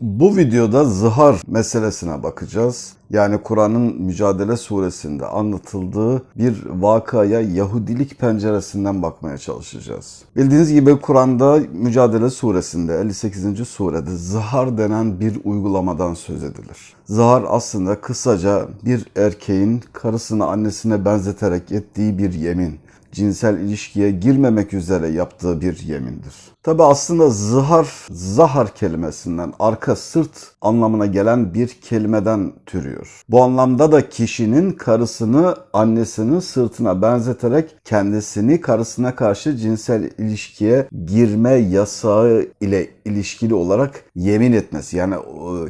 Bu videoda zihar meselesine bakacağız. Yani Kur'an'ın Mücadele suresinde anlatıldığı bir vakaya Yahudilik penceresinden bakmaya çalışacağız. Bildiğiniz gibi Kur'an'da Mücadele suresinde 58. surede zihar denen bir uygulamadan söz edilir. Zihar aslında kısaca bir erkeğin karısını annesine benzeterek ettiği bir yemin cinsel ilişkiye girmemek üzere yaptığı bir yemindir. Tabi aslında zihar, zahar kelimesinden arka sırt anlamına gelen bir kelimeden türüyor. Bu anlamda da kişinin karısını annesinin sırtına benzeterek kendisini karısına karşı cinsel ilişkiye girme yasağı ile ilişkili olarak yemin etmesi. Yani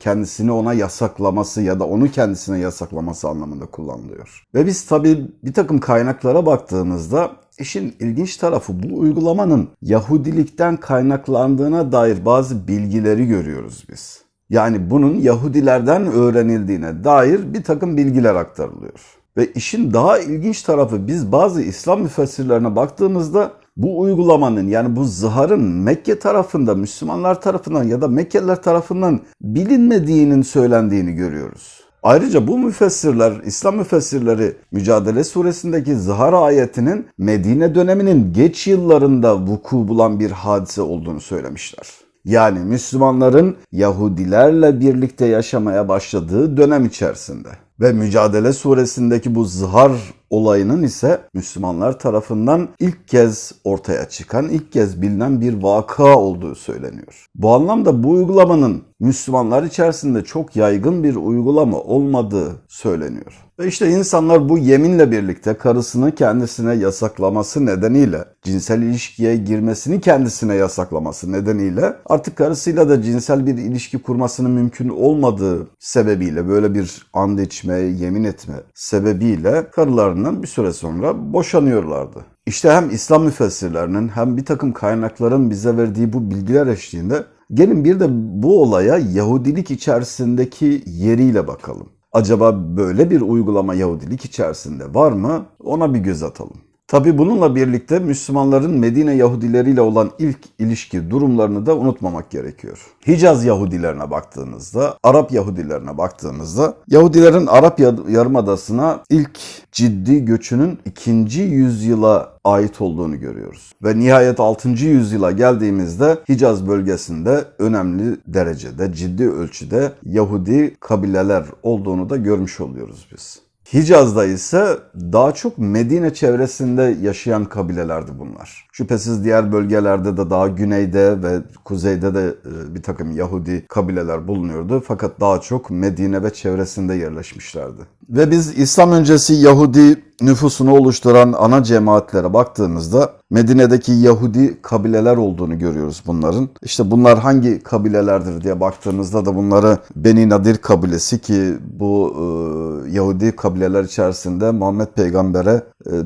kendisini ona yasaklaması ya da onu kendisine yasaklaması anlamında kullanılıyor. Ve biz tabi bir takım kaynaklara baktığımızda İşin ilginç tarafı bu uygulamanın Yahudilikten kaynaklandığına dair bazı bilgileri görüyoruz biz. Yani bunun Yahudilerden öğrenildiğine dair bir takım bilgiler aktarılıyor. Ve işin daha ilginç tarafı biz bazı İslam müfessirlerine baktığımızda bu uygulamanın yani bu zıharın Mekke tarafında Müslümanlar tarafından ya da Mekkeliler tarafından bilinmediğinin söylendiğini görüyoruz. Ayrıca bu müfessirler, İslam müfessirleri Mücadele suresindeki zihar ayetinin Medine döneminin geç yıllarında vuku bulan bir hadise olduğunu söylemişler. Yani Müslümanların Yahudilerle birlikte yaşamaya başladığı dönem içerisinde. Ve Mücadele suresindeki bu zihar olayının ise Müslümanlar tarafından ilk kez ortaya çıkan, ilk kez bilinen bir vaka olduğu söyleniyor. Bu anlamda bu uygulamanın Müslümanlar içerisinde çok yaygın bir uygulama olmadığı söyleniyor. Ve işte insanlar bu yeminle birlikte karısını kendisine yasaklaması nedeniyle, cinsel ilişkiye girmesini kendisine yasaklaması nedeniyle artık karısıyla da cinsel bir ilişki kurmasının mümkün olmadığı sebebiyle böyle bir and içme, yemin etme sebebiyle karılarından bir süre sonra boşanıyorlardı. İşte hem İslam müfessirlerinin hem bir takım kaynakların bize verdiği bu bilgiler eşliğinde gelin bir de bu olaya Yahudilik içerisindeki yeriyle bakalım. Acaba böyle bir uygulama Yahudilik içerisinde var mı? Ona bir göz atalım. Tabi bununla birlikte Müslümanların Medine Yahudileriyle olan ilk ilişki durumlarını da unutmamak gerekiyor. Hicaz Yahudilerine baktığınızda, Arap Yahudilerine baktığımızda Yahudilerin Arap Yarımadası'na ilk ciddi göçünün 2. yüzyıla ait olduğunu görüyoruz. Ve nihayet 6. yüzyıla geldiğimizde Hicaz bölgesinde önemli derecede, ciddi ölçüde Yahudi kabileler olduğunu da görmüş oluyoruz biz. Hicaz'da ise daha çok Medine çevresinde yaşayan kabilelerdi bunlar. Şüphesiz diğer bölgelerde de daha güneyde ve kuzeyde de e, bir takım Yahudi kabileler bulunuyordu. Fakat daha çok Medine ve çevresinde yerleşmişlerdi. Ve biz İslam öncesi Yahudi nüfusunu oluşturan ana cemaatlere baktığımızda Medine'deki Yahudi kabileler olduğunu görüyoruz bunların. İşte bunlar hangi kabilelerdir diye baktığımızda da bunları Beni Nadir kabilesi ki bu e, Yahudi kabileler içerisinde Muhammed Peygamber'e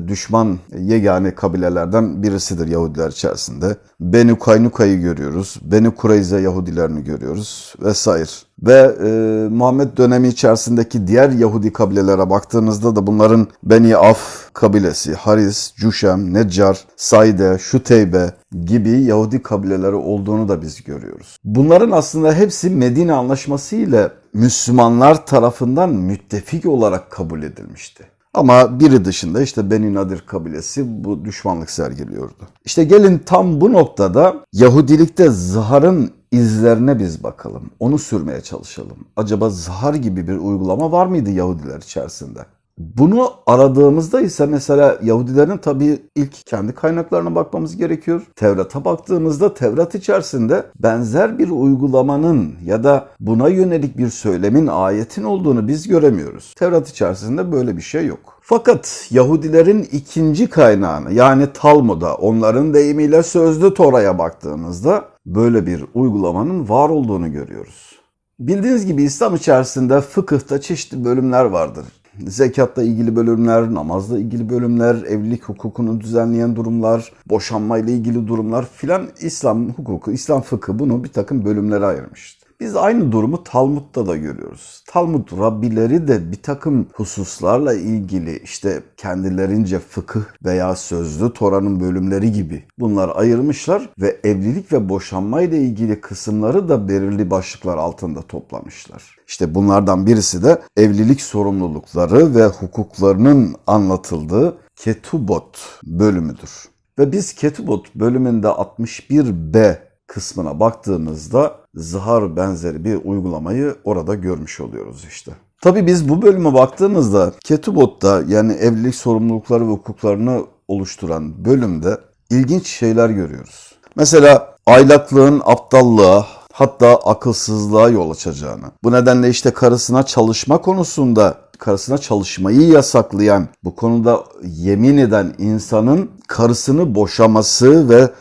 düşman yegane kabilelerden birisidir Yahudiler içerisinde. Beni Kaynuka'yı görüyoruz. Beni Kureyze Yahudilerini görüyoruz vesaire. Ve e, Muhammed dönemi içerisindeki diğer Yahudi kabilelere baktığınızda da bunların Beni Af kabilesi, Haris, Cuşem, Neccar, Saide, Şuteybe gibi Yahudi kabileleri olduğunu da biz görüyoruz. Bunların aslında hepsi Medine Anlaşması ile Müslümanlar tarafından müttefik olarak kabul edilmişti. Ama biri dışında işte Beni Nadir kabilesi bu düşmanlık sergiliyordu. İşte gelin tam bu noktada Yahudilikte zıharın izlerine biz bakalım. Onu sürmeye çalışalım. Acaba zahar gibi bir uygulama var mıydı Yahudiler içerisinde? Bunu aradığımızda ise mesela Yahudilerin tabii ilk kendi kaynaklarına bakmamız gerekiyor. Tevrat'a baktığımızda Tevrat içerisinde benzer bir uygulamanın ya da buna yönelik bir söylemin ayetin olduğunu biz göremiyoruz. Tevrat içerisinde böyle bir şey yok. Fakat Yahudilerin ikinci kaynağını yani Talmud'a onların deyimiyle sözlü Tora'ya baktığımızda böyle bir uygulamanın var olduğunu görüyoruz. Bildiğiniz gibi İslam içerisinde fıkıhta çeşitli bölümler vardır zekatla ilgili bölümler, namazla ilgili bölümler, evlilik hukukunu düzenleyen durumlar, boşanmayla ilgili durumlar filan İslam hukuku, İslam fıkı bunu bir takım bölümlere ayırmıştı. Biz aynı durumu Talmud'da da görüyoruz. Talmud Rabbileri de bir takım hususlarla ilgili işte kendilerince fıkıh veya sözlü Tora'nın bölümleri gibi bunlar ayırmışlar ve evlilik ve boşanma ile ilgili kısımları da belirli başlıklar altında toplamışlar. İşte bunlardan birisi de evlilik sorumlulukları ve hukuklarının anlatıldığı Ketubot bölümüdür. Ve biz Ketubot bölümünde 61b kısmına baktığımızda zihar benzeri bir uygulamayı orada görmüş oluyoruz işte. Tabi biz bu bölüme baktığımızda Ketubot'ta yani evlilik sorumlulukları ve hukuklarını oluşturan bölümde ilginç şeyler görüyoruz. Mesela aylaklığın aptallığa hatta akılsızlığa yol açacağını. Bu nedenle işte karısına çalışma konusunda karısına çalışmayı yasaklayan, bu konuda yemin eden insanın karısını boşaması ve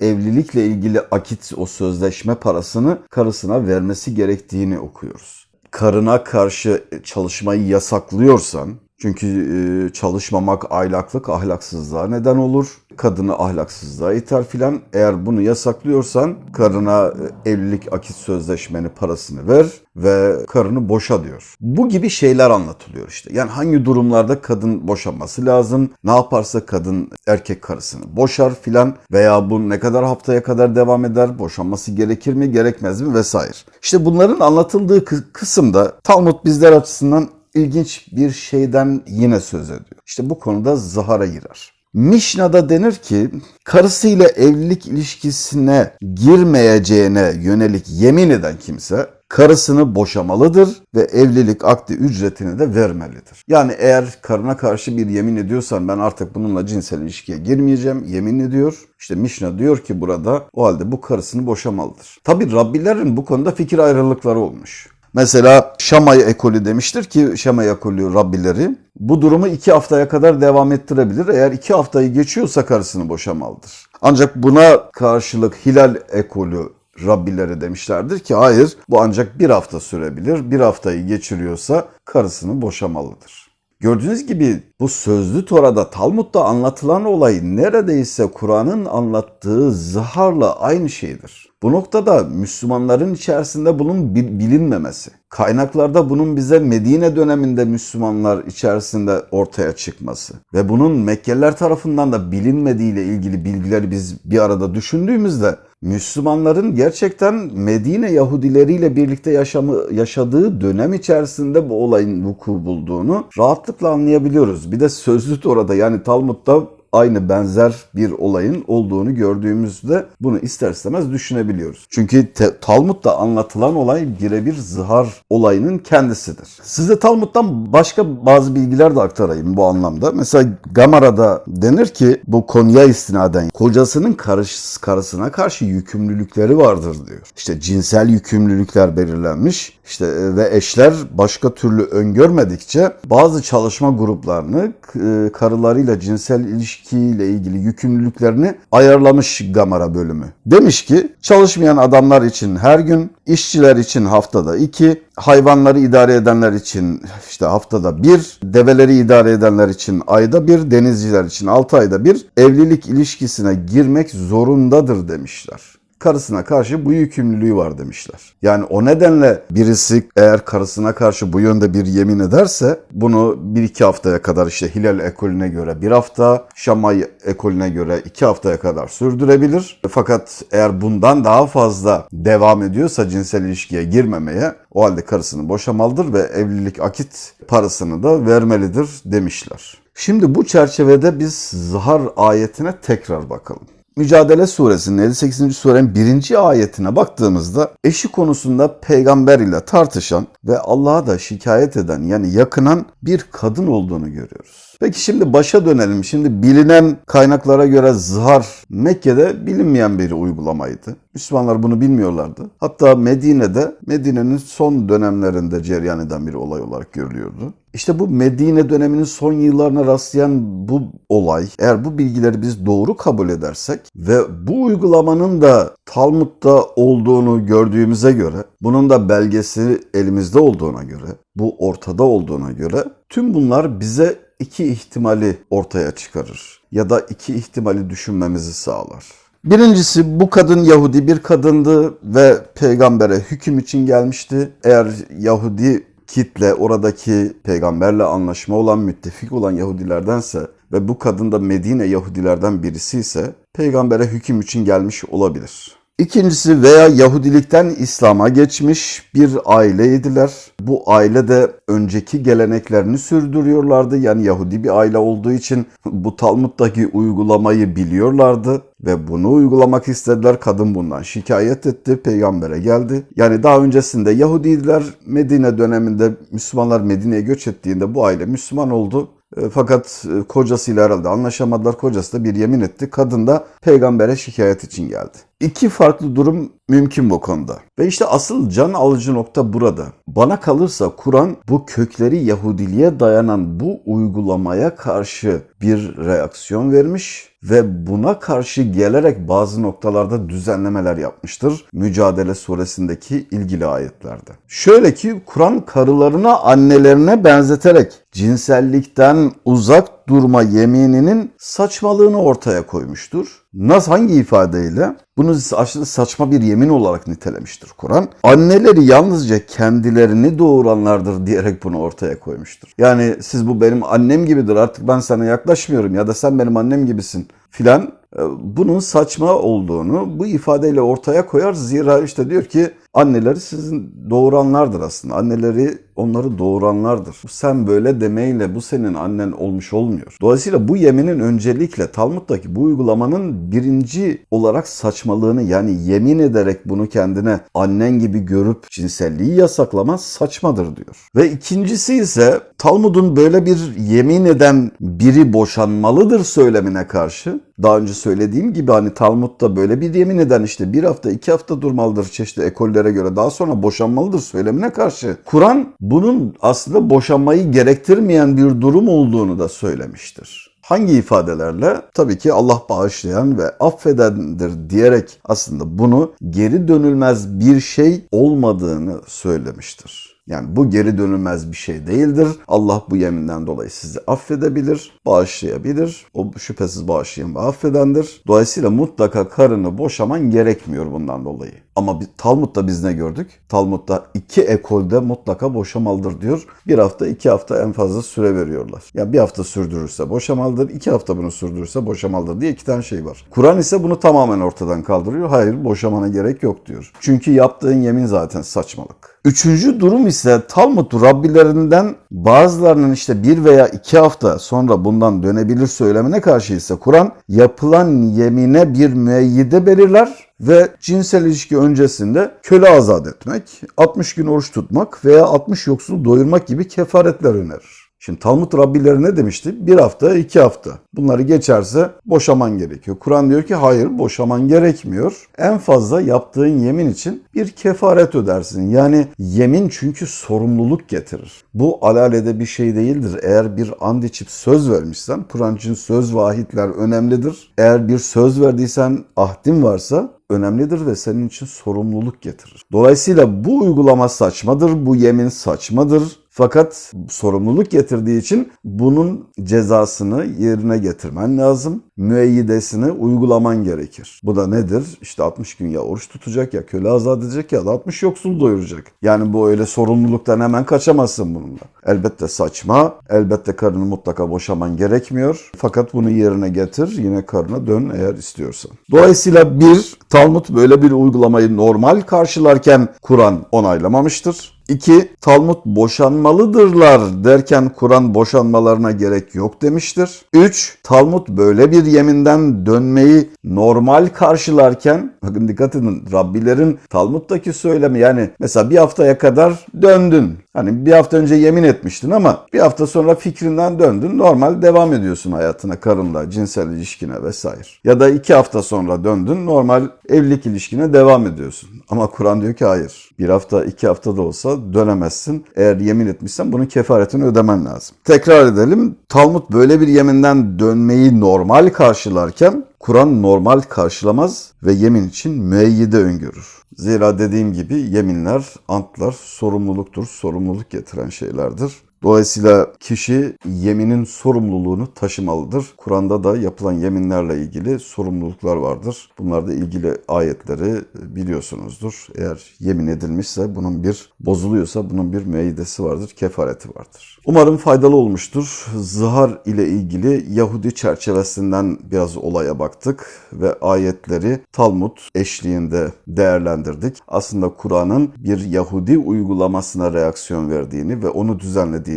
evlilikle ilgili akit o sözleşme parasını karısına vermesi gerektiğini okuyoruz. Karına karşı çalışmayı yasaklıyorsan çünkü çalışmamak aylaklık ahlaksızlığa neden olur. Kadını ahlaksızlığa iter filan. Eğer bunu yasaklıyorsan karına evlilik akit sözleşmeni parasını ver ve karını boşa diyor. Bu gibi şeyler anlatılıyor işte. Yani hangi durumlarda kadın boşanması lazım, ne yaparsa kadın erkek karısını boşar filan veya bu ne kadar haftaya kadar devam eder, boşanması gerekir mi, gerekmez mi vesaire. İşte bunların anlatıldığı kısımda Talmud bizler açısından ilginç bir şeyden yine söz ediyor. İşte bu konuda zahara girer. Mişna'da denir ki karısıyla evlilik ilişkisine girmeyeceğine yönelik yemin eden kimse karısını boşamalıdır ve evlilik akdi ücretini de vermelidir. Yani eğer karına karşı bir yemin ediyorsan ben artık bununla cinsel ilişkiye girmeyeceğim yemin ediyor. İşte Mişna diyor ki burada o halde bu karısını boşamalıdır. Tabi Rabbilerin bu konuda fikir ayrılıkları olmuş. Mesela Şamay ekolü demiştir ki Şamay ekolü Rabbileri bu durumu iki haftaya kadar devam ettirebilir. Eğer iki haftayı geçiyorsa karısını boşamalıdır. Ancak buna karşılık Hilal ekolü Rabbileri demişlerdir ki hayır bu ancak bir hafta sürebilir. Bir haftayı geçiriyorsa karısını boşamalıdır. Gördüğünüz gibi bu sözlü Tora'da Talmud'da anlatılan olay neredeyse Kur'an'ın anlattığı zaharla aynı şeydir. Bu noktada Müslümanların içerisinde bunun bilinmemesi, kaynaklarda bunun bize Medine döneminde Müslümanlar içerisinde ortaya çıkması ve bunun Mekkeliler tarafından da bilinmediği ile ilgili bilgileri biz bir arada düşündüğümüzde Müslümanların gerçekten Medine Yahudileriyle birlikte yaşamı, yaşadığı dönem içerisinde bu olayın vuku bulduğunu rahatlıkla anlayabiliyoruz. Bir de sözlü orada yani Talmud'da aynı benzer bir olayın olduğunu gördüğümüzde bunu ister istemez düşünebiliyoruz. Çünkü Talmud'da anlatılan olay birebir zihar olayının kendisidir. Size Talmud'dan başka bazı bilgiler de aktarayım bu anlamda. Mesela Gamara'da denir ki bu konuya istinaden kocasının karış, karısına karşı yükümlülükleri vardır diyor. İşte cinsel yükümlülükler belirlenmiş. İşte e, ve eşler başka türlü öngörmedikçe bazı çalışma gruplarını e, karılarıyla cinsel ilişkiyle ilgili yükümlülüklerini ayarlamış Gamara bölümü. Demiş ki çalışmayan adamlar için her gün, işçiler için haftada iki, hayvanları idare edenler için işte haftada bir, develeri idare edenler için ayda bir, denizciler için altı ayda bir evlilik ilişkisine girmek zorundadır demişler karısına karşı bu yükümlülüğü var demişler. Yani o nedenle birisi eğer karısına karşı bu yönde bir yemin ederse bunu bir iki haftaya kadar işte Hilal ekolüne göre bir hafta, Şamay ekolüne göre iki haftaya kadar sürdürebilir. Fakat eğer bundan daha fazla devam ediyorsa cinsel ilişkiye girmemeye o halde karısını boşamalıdır ve evlilik akit parasını da vermelidir demişler. Şimdi bu çerçevede biz zahar ayetine tekrar bakalım. Mücadele suresinin 58. surenin 1. ayetine baktığımızda eşi konusunda peygamber ile tartışan ve Allah'a da şikayet eden yani yakınan bir kadın olduğunu görüyoruz. Peki şimdi başa dönelim. Şimdi bilinen kaynaklara göre zihar Mekke'de bilinmeyen bir uygulamaydı. Müslümanlar bunu bilmiyorlardı. Hatta Medine'de Medine'nin son dönemlerinde cereyan eden bir olay olarak görülüyordu. İşte bu Medine döneminin son yıllarına rastlayan bu olay, eğer bu bilgileri biz doğru kabul edersek ve bu uygulamanın da Talmud'da olduğunu gördüğümüze göre, bunun da belgesi elimizde olduğuna göre, bu ortada olduğuna göre tüm bunlar bize iki ihtimali ortaya çıkarır ya da iki ihtimali düşünmemizi sağlar. Birincisi bu kadın Yahudi bir kadındı ve peygambere hüküm için gelmişti. Eğer Yahudi kitle oradaki peygamberle anlaşma olan, müttefik olan Yahudilerdense ve bu kadın da Medine Yahudilerden birisi ise peygambere hüküm için gelmiş olabilir. İkincisi veya Yahudilikten İslam'a geçmiş bir aileydiler. Bu aile de önceki geleneklerini sürdürüyorlardı. Yani Yahudi bir aile olduğu için bu Talmud'daki uygulamayı biliyorlardı ve bunu uygulamak istediler. Kadın bundan şikayet etti, peygambere geldi. Yani daha öncesinde Yahudiler Medine döneminde Müslümanlar Medine'ye göç ettiğinde bu aile Müslüman oldu. E, Fakat e, kocasıyla herhalde anlaşamadılar. Kocası da bir yemin etti. Kadın da peygambere şikayet için geldi. İki farklı durum mümkün bu konuda. Ve işte asıl can alıcı nokta burada. Bana kalırsa Kur'an bu kökleri Yahudiliğe dayanan bu uygulamaya karşı bir reaksiyon vermiş ve buna karşı gelerek bazı noktalarda düzenlemeler yapmıştır. Mücadele suresindeki ilgili ayetlerde. Şöyle ki Kur'an karılarına annelerine benzeterek cinsellikten uzak durma yemininin saçmalığını ortaya koymuştur. Nasıl hangi ifadeyle? Bunu aşırı saçma bir yemin olarak nitelemiştir Kur'an. Anneleri yalnızca kendilerini doğuranlardır diyerek bunu ortaya koymuştur. Yani siz bu benim annem gibidir artık ben sana yaklaşmıyorum ya da sen benim annem gibisin filan e, bunun saçma olduğunu bu ifadeyle ortaya koyar. Zira işte diyor ki anneleri sizin doğuranlardır aslında. Anneleri onları doğuranlardır. Sen böyle demeyle bu senin annen olmuş olmuyor. Dolayısıyla bu yeminin öncelikle Talmud'daki bu uygulamanın birinci olarak saçmalığını yani yemin ederek bunu kendine annen gibi görüp cinselliği yasaklaman saçmadır diyor. Ve ikincisi ise Talmud'un böyle bir yemin eden biri boşanmalıdır söylemine karşı daha önce söylediğim gibi hani Talmud'da böyle bir yemin eden işte bir hafta iki hafta durmalıdır çeşitli ekollere göre daha sonra boşanmalıdır söylemine karşı Kur'an bunun aslında boşanmayı gerektirmeyen bir durum olduğunu da söylemiştir. Hangi ifadelerle? Tabii ki Allah bağışlayan ve affedendir diyerek aslında bunu geri dönülmez bir şey olmadığını söylemiştir. Yani bu geri dönülmez bir şey değildir. Allah bu yeminden dolayı sizi affedebilir, bağışlayabilir. O şüphesiz bağışlayan ve affedendir. Dolayısıyla mutlaka karını boşaman gerekmiyor bundan dolayı. Ama Talmud'da biz ne gördük? Talmud'da iki ekolde mutlaka boşamalıdır diyor. Bir hafta, iki hafta en fazla süre veriyorlar. Yani bir hafta sürdürürse boşamalıdır, iki hafta bunu sürdürürse boşamalıdır diye iki tane şey var. Kur'an ise bunu tamamen ortadan kaldırıyor. Hayır boşamana gerek yok diyor. Çünkü yaptığın yemin zaten saçmalık. Üçüncü durum ise Talmud Rabbilerinden bazılarının işte bir veya iki hafta sonra bundan dönebilir söylemine karşı ise Kur'an yapılan yemine bir müeyyide belirler ve cinsel ilişki öncesinde köle azat etmek, 60 gün oruç tutmak veya 60 yoksul doyurmak gibi kefaretler önerir. Şimdi Talmud Rabbileri ne demişti? Bir hafta, iki hafta. Bunları geçerse boşaman gerekiyor. Kur'an diyor ki hayır boşaman gerekmiyor. En fazla yaptığın yemin için bir kefaret ödersin. Yani yemin çünkü sorumluluk getirir. Bu alalede bir şey değildir. Eğer bir and içip söz vermişsen, Kur'an için söz vahitler önemlidir. Eğer bir söz verdiysen, ahdin varsa önemlidir ve senin için sorumluluk getirir. Dolayısıyla bu uygulama saçmadır, bu yemin saçmadır. Fakat sorumluluk getirdiği için bunun cezasını yerine getirmen lazım. Müeyyidesini uygulaman gerekir. Bu da nedir? İşte 60 gün ya oruç tutacak ya köle azat edecek ya da 60 yoksul doyuracak. Yani bu öyle sorumluluktan hemen kaçamazsın bununla. Elbette saçma. Elbette karını mutlaka boşaman gerekmiyor. Fakat bunu yerine getir. Yine karına dön eğer istiyorsan. Dolayısıyla bir, Talmud böyle bir uygulamayı normal karşılarken Kur'an onaylamamıştır. 2. Talmud boşanmalıdırlar derken Kur'an boşanmalarına gerek yok demiştir. 3. Talmud böyle bir yeminden dönmeyi normal karşılarken bakın dikkat edin Rabbilerin Talmud'daki söylemi yani mesela bir haftaya kadar döndün. Hani bir hafta önce yemin etmiştin ama bir hafta sonra fikrinden döndün. Normal devam ediyorsun hayatına, karınla, cinsel ilişkine vesaire. Ya da iki hafta sonra döndün. Normal evlilik ilişkine devam ediyorsun. Ama Kur'an diyor ki hayır. Bir hafta, iki hafta da olsa dönemezsin. Eğer yemin etmişsen bunun kefaretini ödemen lazım. Tekrar edelim. Talmud böyle bir yeminden dönmeyi normal karşılarken Kur'an normal karşılamaz ve yemin için müeyyide öngörür. Zira dediğim gibi yeminler, antlar sorumluluktur, sorumluluk getiren şeylerdir. Dolayısıyla kişi yeminin sorumluluğunu taşımalıdır. Kur'an'da da yapılan yeminlerle ilgili sorumluluklar vardır. Bunlarda ilgili ayetleri biliyorsunuzdur. Eğer yemin edilmişse bunun bir bozuluyorsa bunun bir meydesi vardır, kefareti vardır. Umarım faydalı olmuştur. Zihar ile ilgili Yahudi çerçevesinden biraz olaya baktık ve ayetleri Talmud eşliğinde değerlendirdik. Aslında Kur'an'ın bir Yahudi uygulamasına reaksiyon verdiğini ve onu düzenlediğini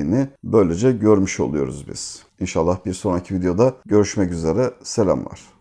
böylece görmüş oluyoruz biz. İnşallah bir sonraki videoda görüşmek üzere. Selamlar.